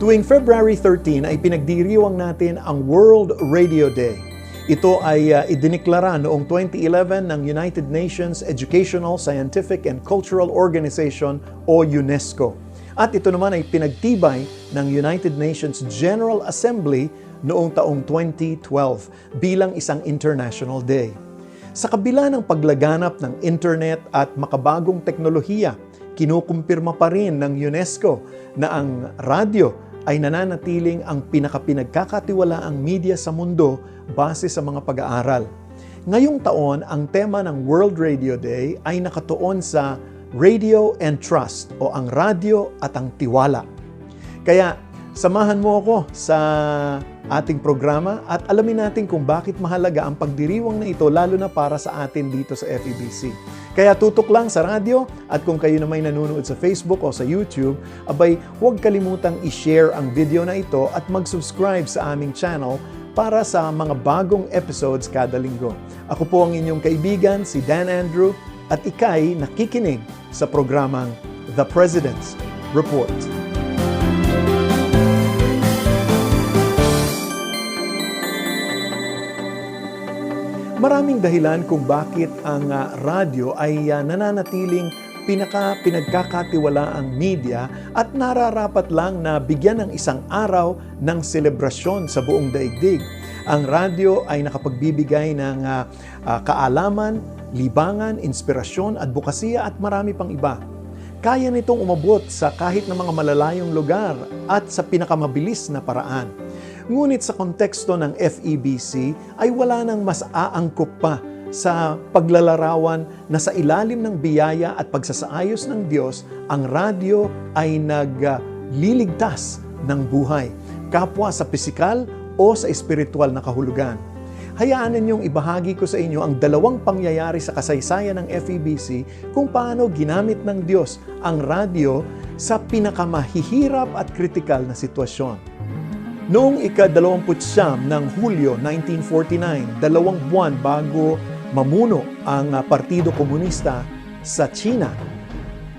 Tuwing February 13 ay pinagdiriwang natin ang World Radio Day. Ito ay uh, idiniklara noong 2011 ng United Nations Educational, Scientific and Cultural Organization o UNESCO. At ito naman ay pinagtibay ng United Nations General Assembly noong taong 2012 bilang isang international day. Sa kabila ng paglaganap ng internet at makabagong teknolohiya, kinukumpirma pa rin ng UNESCO na ang radyo ay nananatiling ang pinakapinagkakatiwalaang media sa mundo base sa mga pag-aaral. Ngayong taon, ang tema ng World Radio Day ay nakatuon sa Radio and Trust o ang radyo at ang tiwala. Kaya samahan mo ako sa ating programa at alamin natin kung bakit mahalaga ang pagdiriwang na ito lalo na para sa atin dito sa FEBC. Kaya tutok lang sa radyo at kung kayo na may nanonood sa Facebook o sa YouTube, abay huwag kalimutang i-share ang video na ito at mag-subscribe sa aming channel para sa mga bagong episodes kada linggo. Ako po ang inyong kaibigan, si Dan Andrew, at ikay nakikinig sa programang The President's Report. Maraming dahilan kung bakit ang uh, radyo ay uh, nananatiling pinaka pinagkakatiwalaang media at nararapat lang na bigyan ng isang araw ng selebrasyon sa buong daigdig. Ang radyo ay nakapagbibigay ng uh, uh, kaalaman, libangan, inspirasyon, advokasya at marami pang iba. Kaya nitong umabot sa kahit na mga malalayong lugar at sa pinakamabilis na paraan. Ngunit sa konteksto ng FEBC ay wala nang mas aangkop pa sa paglalarawan na sa ilalim ng biyaya at pagsasaayos ng Diyos, ang radyo ay nagliligtas ng buhay, kapwa sa pisikal o sa espiritual na kahulugan. Hayaan ninyong ibahagi ko sa inyo ang dalawang pangyayari sa kasaysayan ng FEBC kung paano ginamit ng Diyos ang radyo sa pinakamahihirap at kritikal na sitwasyon. Noong ika-29 ng Hulyo 1949, dalawang buwan bago mamuno ang uh, Partido Komunista sa China,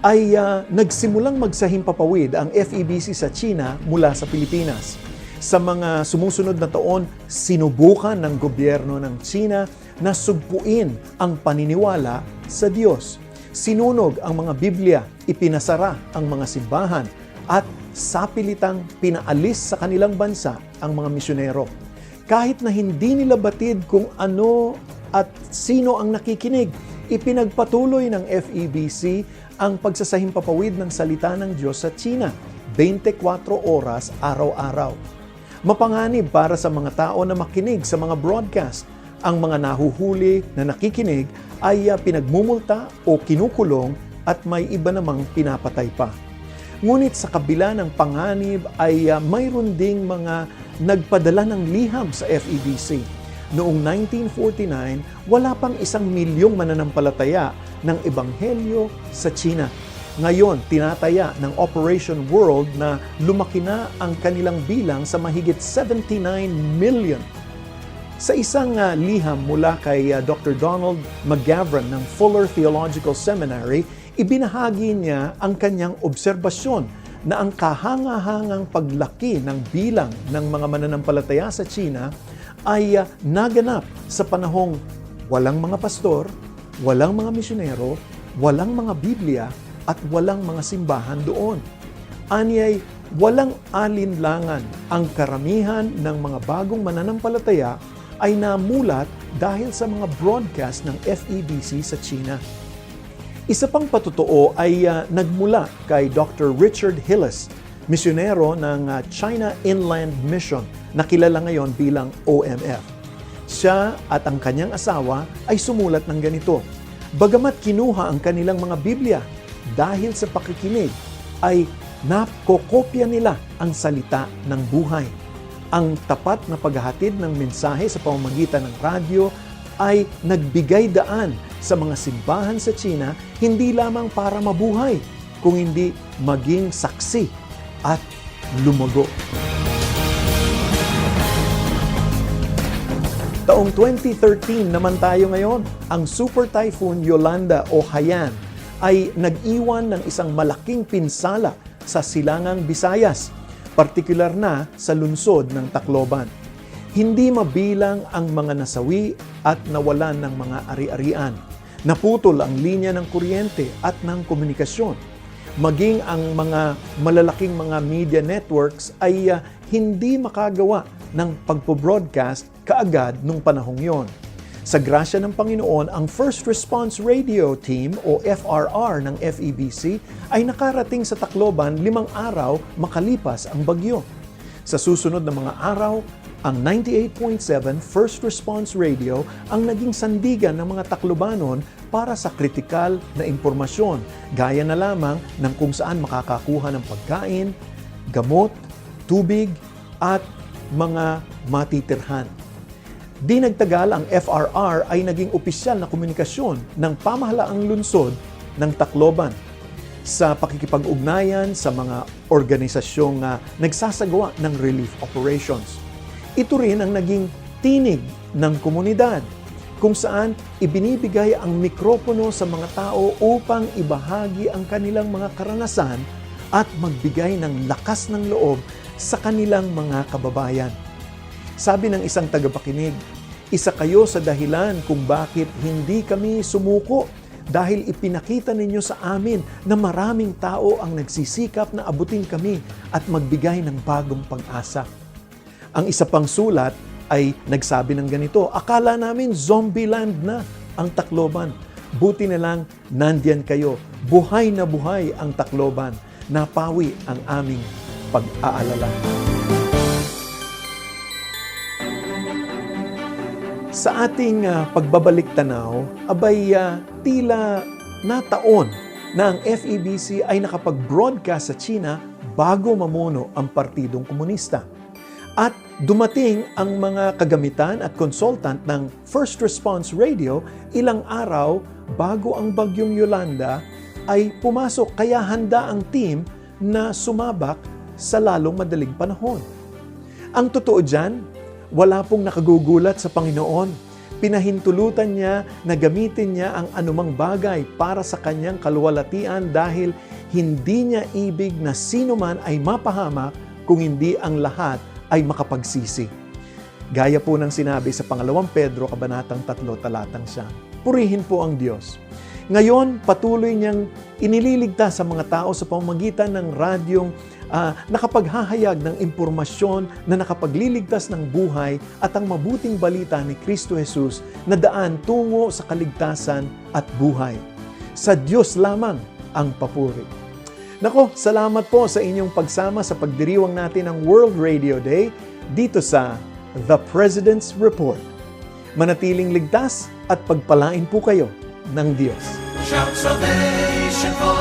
ay uh, nagsimulang magsahimpapawid ang FEBC sa China mula sa Pilipinas. Sa mga sumusunod na taon, sinubukan ng gobyerno ng China na sugpuin ang paniniwala sa Diyos. Sinunog ang mga Biblia, ipinasara ang mga simbahan, at sapilitang pinaalis sa kanilang bansa ang mga misyonero. Kahit na hindi nila batid kung ano at sino ang nakikinig, ipinagpatuloy ng FEBC ang pagsasahimpapawid ng salita ng Diyos sa China 24 oras araw-araw. Mapanganib para sa mga tao na makinig sa mga broadcast. Ang mga nahuhuli na nakikinig ay pinagmumulta o kinukulong at may iba namang pinapatay pa. Ngunit sa kabila ng panganib ay uh, mayroon ding mga nagpadala ng liham sa FEBC. Noong 1949, wala pang isang milyong mananampalataya ng Ebanghelyo sa China. Ngayon, tinataya ng Operation World na lumaki na ang kanilang bilang sa mahigit 79 million. Sa isang uh, liham mula kay uh, Dr. Donald McGavran ng Fuller Theological Seminary, ibinahagi niya ang kanyang obserbasyon na ang kahangahangang paglaki ng bilang ng mga mananampalataya sa China ay uh, naganap sa panahong walang mga pastor, walang mga misyonero, walang mga Biblia, at walang mga simbahan doon. Anyay, walang alinlangan ang karamihan ng mga bagong mananampalataya ay namulat dahil sa mga broadcast ng FEBC sa China. Isa pang patotoo ay uh, nagmula kay Dr. Richard Hillis, misyonero ng uh, China Inland Mission na kilala ngayon bilang OMF. Siya at ang kanyang asawa ay sumulat ng ganito. Bagamat kinuha ang kanilang mga Biblia dahil sa pakikinig, ay napokopya nila ang salita ng buhay. Ang tapat na paghahatid ng mensahe sa pamamagitan ng radyo ay nagbigay daan sa mga simbahan sa China hindi lamang para mabuhay, kung hindi maging saksi at lumago. Taong 2013 naman tayo ngayon, ang Super Typhoon Yolanda o Haiyan ay nag-iwan ng isang malaking pinsala sa silangang Visayas, partikular na sa lungsod ng Tacloban. Hindi mabilang ang mga nasawi at nawalan ng mga ari-arian. Naputol ang linya ng kuryente at ng komunikasyon. Maging ang mga malalaking mga media networks ay ah, hindi makagawa ng pagpo-broadcast kaagad nung panahong yon. Sa grasya ng Panginoon, ang First Response Radio Team o FRR ng FEBC ay nakarating sa Tacloban limang araw makalipas ang bagyo. Sa susunod na mga araw, ang 98.7 First Response Radio ang naging sandigan ng mga Taclobanon para sa kritikal na impormasyon, gaya na lamang ng kung saan makakakuha ng pagkain, gamot, tubig, at mga matitirhan. Di nagtagal ang FRR ay naging opisyal na komunikasyon ng pamahalaang lungsod ng Tacloban sa pakikipag-ugnayan sa mga organisasyong uh, nagsasagawa ng relief operations. Ito rin ang naging tinig ng komunidad kung saan ibinibigay ang mikropono sa mga tao upang ibahagi ang kanilang mga karanasan at magbigay ng lakas ng loob sa kanilang mga kababayan. Sabi ng isang tagapakinig, isa kayo sa dahilan kung bakit hindi kami sumuko dahil ipinakita ninyo sa amin na maraming tao ang nagsisikap na abutin kami at magbigay ng bagong pag-asa. Ang isa pang sulat ay nagsabi ng ganito, akala namin zombie land na ang Tacloban. Buti na lang nandyan kayo. Buhay na buhay ang Tacloban. Napawi ang aming pag-aalala. Sa ating uh, pagbabalik tanaw, abay uh, tila nataon na ang FEBC ay nakapag-broadcast sa China bago mamuno ang Partidong Komunista. At dumating ang mga kagamitan at consultant ng First Response Radio ilang araw bago ang bagyong Yolanda ay pumasok kaya handa ang team na sumabak sa lalong madaling panahon. Ang totoo dyan, wala pong nakagugulat sa Panginoon. Pinahintulutan niya na gamitin niya ang anumang bagay para sa kanyang kaluwalhatian dahil hindi niya ibig na sino man ay mapahamak kung hindi ang lahat ay makapagsisi. Gaya po ng sinabi sa pangalawang Pedro, kabanatang 3, talatang siya. Purihin po ang Diyos. Ngayon, patuloy niyang inililigtas sa mga tao sa pamamagitan ng radyong uh, nakapaghahayag ng impormasyon na nakapagliligtas ng buhay at ang mabuting balita ni Kristo Jesus na daan tungo sa kaligtasan at buhay. Sa Diyos lamang ang papuri. Nako, salamat po sa inyong pagsama sa pagdiriwang natin ng World Radio Day dito sa The President's Report. Manatiling ligtas at pagpalain po kayo ng Diyos. Shout salvation full